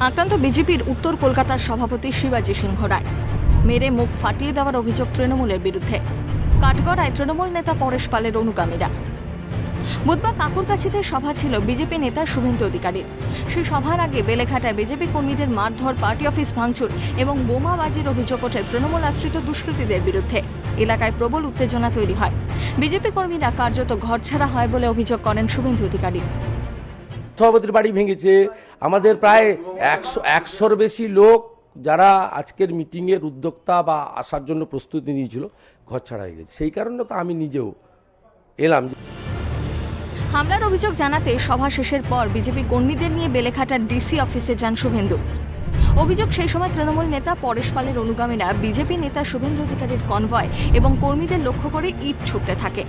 আক্রান্ত বিজেপির উত্তর কলকাতার সভাপতি শিবাজী সিংহ রায়। মেরে মুখ ফাটিয়ে দেওয়ার অভিযোগ তৃণমূলের বিরুদ্ধে। কাঠগড়ায় তৃণমূল নেতা পরেশ পালের অনুগামীরা। বুধবার কাকুরকাছিতে সভা ছিল বিজেপি নেতা শুভেন্দু অধিকারীর। সেই সভার আগে বেলেঘাটায় বিজেপি কর্মীদের মারধর, পার্টি অফিস ভাঙচুর এবং বোমাবাজির অভিযোগ ওঠে তৃণমূল আশ্রিত দুষ্কৃতীদের বিরুদ্ধে। এলাকায় প্রবল উত্তেজনা তৈরি হয়। বিজেপি কর্মীরা কার্যত ঘরছাড়া হয় বলে অভিযোগ করেন শুভেন্দু অধিকারী। সভাপতির বাড়ি ভেঙেছে। আমাদের প্রায় একশো একশোর বেশি লোক যারা আজকের মিটিংয়ের উদ্যোক্তা বা আসার জন্য প্রস্তুতি নিয়েছিল, ঘর ছাড়া হয়ে গেছে। সেই কারণে তো আমি নিজেও এলাম হামলার অভিযোগ জানাতে সভা শেষের পর বিজেপি কর্মীদের নিয়ে বেলেঘাটার ডিসি অফিসে যান শুভেন্দু। অভিযোগ সেই সময় তৃণমূল নেতা পরেশ পালের অনুগামীরা বিজেপি নেতা শুভেন্দু অধিকারীর কনভয় এবং কর্মীদের লক্ষ্য করে ইট ছুটতে থাকে।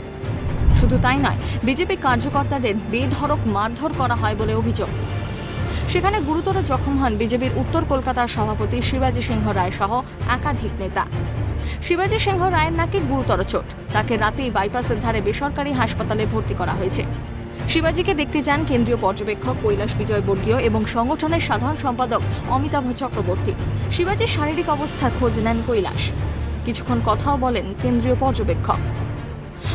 শুধু তাই নয়, বিজেপি কার্যকর্তাদের বেধড়ক মারধর করা হয় বলে অভিযোগ। সেখানে গুরুতর জখম হন বিজেপির উত্তর কলকাতার সভাপতি শিবাজী সিংহ রায় সহ একাধিক নেতা। শিবাজী সিংহ রায়ের নাকি গুরুতর চোট, তাকে রাতেই বাইপাসের ধারে বেসরকারি হাসপাতালে ভর্তি করা হয়েছে। শিবাজীকে দেখতে যান কেন্দ্রীয় পর্যবেক্ষক কৈলাস বিজয় বর্গীয় এবং সংগঠনের সাধারণ সম্পাদক অমিতাভ চক্রবর্তী। শিবাজীর শারীরিক অবস্থার খোঁজ নেন কৈলাস। কিছুক্ষণ কথাও বলেন কেন্দ্রীয় পর্যবেক্ষক।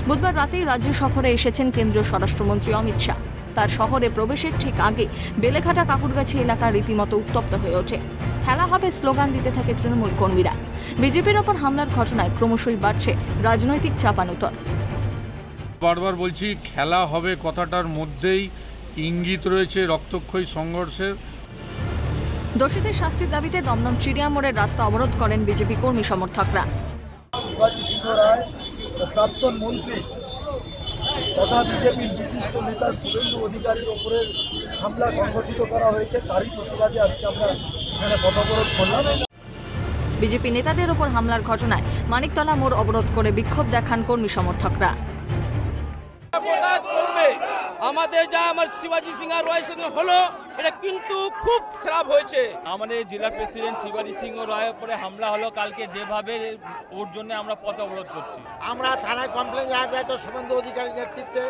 বুধবার রাতেই রাজ্য সফরে এসেছেন কেন্দ্রীয় স্বরাষ্ট্রমন্ত্রী অমিত শাহ। তার শহরে প্রবেশের ঠিক আগে বেলেঘাটা কাকুরগাছি এলাকা রীতিমতো উত্তপ্ত হয়ে ওঠে। খেলা হবে স্লোগান দিতে থাকে তৃণমূল কর্মীরা। বিজেপির ওপর হামলার ঘটনায় ক্রমশই বাড়ছে রাজনৈতিক চাপানুতর। বারবার বলছি খেলা হবে কথাটার মধ্যেই ইঙ্গিত রয়েছে রক্তক্ষয়ী সংঘর্ষের। দোষীদের শাস্তির দাবিতে দমদম চিড়িয়া মোড়ের রাস্তা অবরোধ করেন বিজেপি কর্মী সমর্থকরা। প্রাক্তন মন্ত্রী তথা বিজেপির বিশিষ্ট নেতা শুভেন্দু অধিকারীর ওপরে হামলা সংগঠিত করা হয়েছে তারই প্রতিবাদে আজকে আমরা এখানে পথ অবরোধ করলাম। বিজেপি নেতাদের ওপর হামলার ঘটনায় মানিকতলা মোড় অবরোধ করে বিক্ষোভ দেখান কর্মী সমর্থকরা। আমাদের যা আমার শিবাজি সিংহ সঙ্গে হলো এটা কিন্তু খুব খারাপ হয়েছে। আমাদের জেলা প্রেসিডেন্ট শিবাজী সিংহ রায়ের উপরে হামলা হলো কালকে যেভাবে ওর জন্য আমরা পথ অবরোধ করছি। আমরা থানায় কমপ্লেন জানা যায় তো শুভেন্দু অধিকারীর নেতৃত্বে।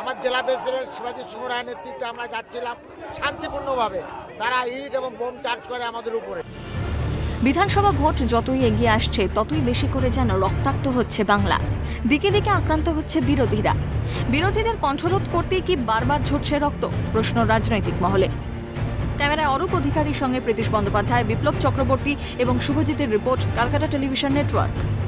আমার জেলা প্রেসিডেন্ট শিবাজি সিংহ রায়ের নেতৃত্বে আমরা যাচ্ছিলাম শান্তিপূর্ণভাবে। তারা ইট এবং বোম চার্জ করে আমাদের উপরে। বিধানসভা ভোট যতই এগিয়ে আসছে, ততই বেশি করে যেন রক্তাক্ত হচ্ছে বাংলা। দিকে দিকে আক্রান্ত হচ্ছে বিরোধীরা। বিরোধীদের কণ্ঠরোধ করতেই কি বারবার ঝরছে রক্ত? প্রশ্ন রাজনৈতিক মহলে। ক্যামেরায় অরূপ অধিকারীর সঙ্গে প্রীতিশ বন্দ্যোপাধ্যায়, বিপ্লব চক্রবর্তী এবং শুভজিতের রিপোর্ট, কালকাটা টেলিভিশন নেটওয়ার্ক।